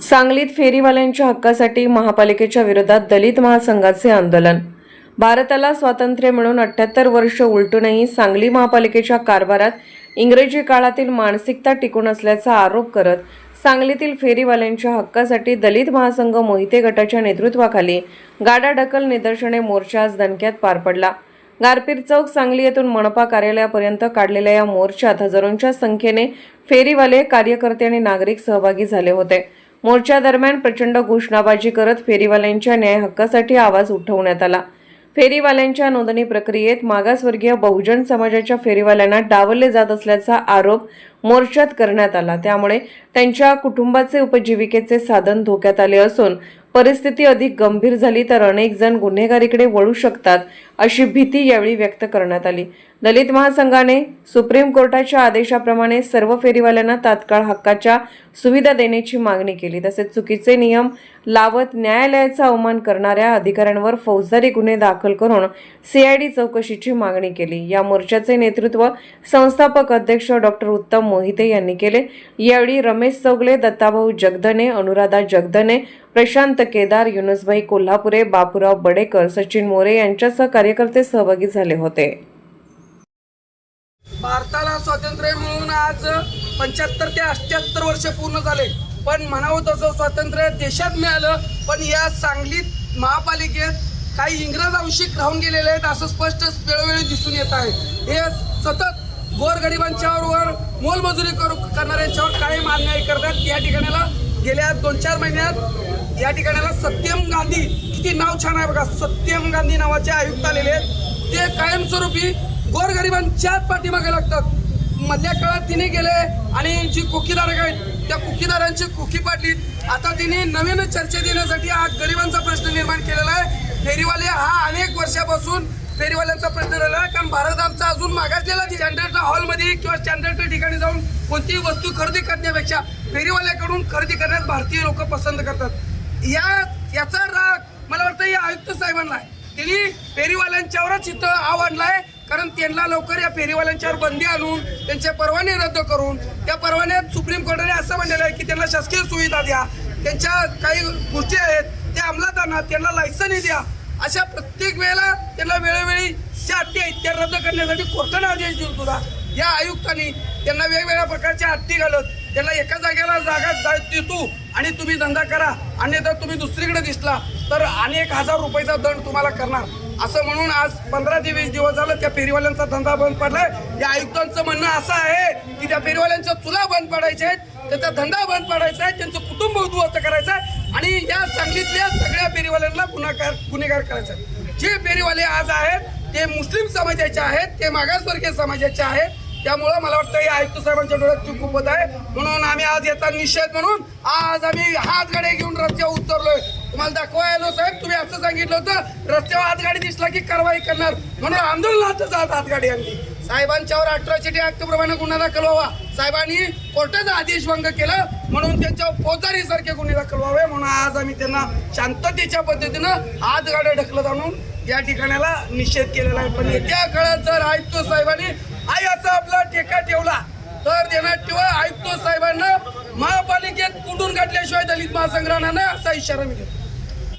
सांगलीत फेरीवाल्यांच्या हक्कासाठी महापालिकेच्या विरोधात दलित महासंघाचे आंदोलन. भारताला स्वातंत्र्य मिळून अठ्याहत्तर वर्ष उलटूनही सांगली महापालिकेच्या कारभारात इंग्रजी काळातील मानसिकता टिकून असल्याचा आरोप करत सांगलीतील फेरीवाल्यांच्या हक्कासाठी दलित महासंघ मोहिते गटाच्या नेतृत्वाखाली गाडाढकल निदर्शने मोर्चा आज दणक्यात पार पडला. गारपीर चौक सांगली येथून मनपा कार्यालयापर्यंत काढलेल्या या मोर्चात हजारोंच्या संख्येने फेरीवाले कार्यकर्ते आणि नागरिक सहभागी झाले होते. मोर्चादरम्यान प्रचंड घोषणाबाजी करत फेरीवाल्यांच्या न्याय हक्कासाठी आवाज उठवण्यात आला. फेरीवाल्यांच्या नोंदणी प्रक्रियेत मागासवर्गीय बहुजन समाजाच्या फेरीवाल्यांना डावलले जात असल्याचा आरोप मोर्चात करण्यात आला. त्यामुळे त्यांच्या कुटुंबाचे उपजीविकेचे साधन धोक्यात आले असून परिस्थिती अधिक गंभीर झाली तर अनेक जण गुन्हेगारीकडे वळू शकतात अशी भीती यावेळी व्यक्त करण्यात आली. दलित महासंघाने सुप्रीम कोर्टाच्या आदेशाप्रमाणे सर्व फेरीवाल्यांना तात्काळ हक्काच्या सुविधा देण्याची मागणी केली. तसेच चुकीचे नियम लावत न्यायालयाचा अवमान करणाऱ्या अधिकाऱ्यांवर फौजदारी गुन्हे दाखल करून सीआयडी चौकशीची मागणी केली. या मोर्चाचे नेतृत्व संस्थापक अध्यक्ष डॉक्टर उत्तम मोहिते यांनी केले. यावेळी रमेश चौगले दत्ताभाऊ जगदने अनुराधा जगदने प्रशांत केदार युनुसभाई कोल्हापुरे बापूराव बडेकर सचिन मोरे यांच्यासह कार्यकर्ते सहभागी झाले होते. भारताला स्वातंत्र्य मिळून आज पंच्याहत्तर ते अठ्याहत्तर वर्ष पूर्ण झाले. पण म्हणावं तसं स्वातंत्र्य देशात मिळालं पण या सांगलीत महापालिकेत काही इंग्रज अंशिक राहून गेलेले आहेत असं स्पष्ट वेळोवेळी दिसून येत आहे. हे सतत गोरगरिबांच्यावर मोलमजुरी करू करणाऱ्यांच्यावर कायम अन्याय करतात. या ठिकाणाला गेल्या दोन चार महिन्यात या ठिकाणाला सत्यम गांधी किती नाव छान आहे बघा सत्यम गांधी नावाचे आयुक्त आलेले आहेत. ते कायमस्वरूपी गोरगरिबांच्याच पाठीमागे लागतात. मधल्या काळात तिने गेले आणि जी कुकीदार आहेत त्या कुकीदारांची कुकी पाडली. आता तिने नवीन चर्चा देण्यासाठी आज गरिबांचा प्रश्न निर्माण केलेला आहे. फेरीवाले हा अनेक वर्षापासून फेरीवाल्यांचा प्रश्न राहिला आहे. कारण भारत आमचा अजून मागासलेला स्टँडर्डच्या हॉलमध्ये किंवा स्टँडर्डच्या ठिकाणी जाऊन कोणतीही वस्तू खरेदी करण्यापेक्षा फेरीवाल्याकडून खरेदी करण्यास भारतीय लोक पसंत करतात. या याचा राग मला वाटतं या आयुक्त साहेबांना आहे. त्यांनी फेरीवाल्यांच्यावरच इथं आवडलाय कारण त्यांना लवकर या फेरीवाल्यांच्यावर बंदी आणून त्यांचे परवाने रद्द करून त्या परवान्यात सुप्रीम कोर्टाने असं म्हणलेलं आहे की त्यांना शासकीय सुविधा द्या. त्यांच्या काही गोष्टी आहेत त्या अंमलात आणा त्यांना लायसनही द्या. अशा प्रत्येक वेळेला त्यांना वेळोवेळी ज्या अटी आहेत त्या रद्द करण्यासाठी कोर्टाने आदेश देऊन सुद्धा या आयुक्तांनी त्यांना वेगवेगळ्या प्रकारच्या अटी घालत त्यांना एका जागेला जागा देतो आणि तुम्ही धंदा करा. आणि जर तुम्ही दुसरीकडे दिसला तर अनेक हजार रुपयाचा दंड तुम्हाला करणार. असं म्हणून आज पंधरा ते वीस दिवस झालं त्या फेरीवाल्यांचा धंदा बंद पडलाय. या आयुक्तांचं म्हणणं असं आहे की त्या फेरीवाल्यांच्या चुला बंद पडायच्या आहेत त्याचा धंदा बंद पडायचा आहे त्यांचं कुटुंब उद्ध्वस्त करायचं आहे आणि या सांगलीतल्या सगळ्या फेरीवाल्यांना गुन्हाकार गुन्हेगार करायचं आहे. जे फेरीवाले आज आहेत ते मुस्लिम समाजाचे आहेत ते मागासवर्गीय समाजाचे आहेत. त्यामुळं मला वाटतं हे आयुक्त साहेबांच्या डोळ्यात चूक खूपच आहे. म्हणून आम्ही आज याचा निषेध म्हणून आज आम्ही हातगडे घेऊन रस्त्यावर उतरलोय. तुम्हाला दाखवायलो साहेब तुम्ही असं सांगितलं होतं रस्त्यावर हातगाडी दिसला की कारवाई करणार. म्हणून आंदोलनात जात हातगाडी आणली. साहेबांच्यावर अठराशे ऍक्ट प्रमाणे गुन्हा दाखल व्हावा. साहेबांनी कोर्टाचा आदेश भंग केलं म्हणून त्यांच्यावर फौजदारी सारखे गुन्हे दाखल व्हावे म्हणून आज आम्ही त्यांना शांततेच्या पद्धतीनं हात गाड्या ढकलत आणून या ठिकाणाला निषेध केलेला आहे. पण येत्या काळात जर आयुक्त साहेबांनी आई असा आपला टेका ठेवला आयुक्त साहेबांना महापालिकेत कुंडून दलित असा इशारा मी देतो.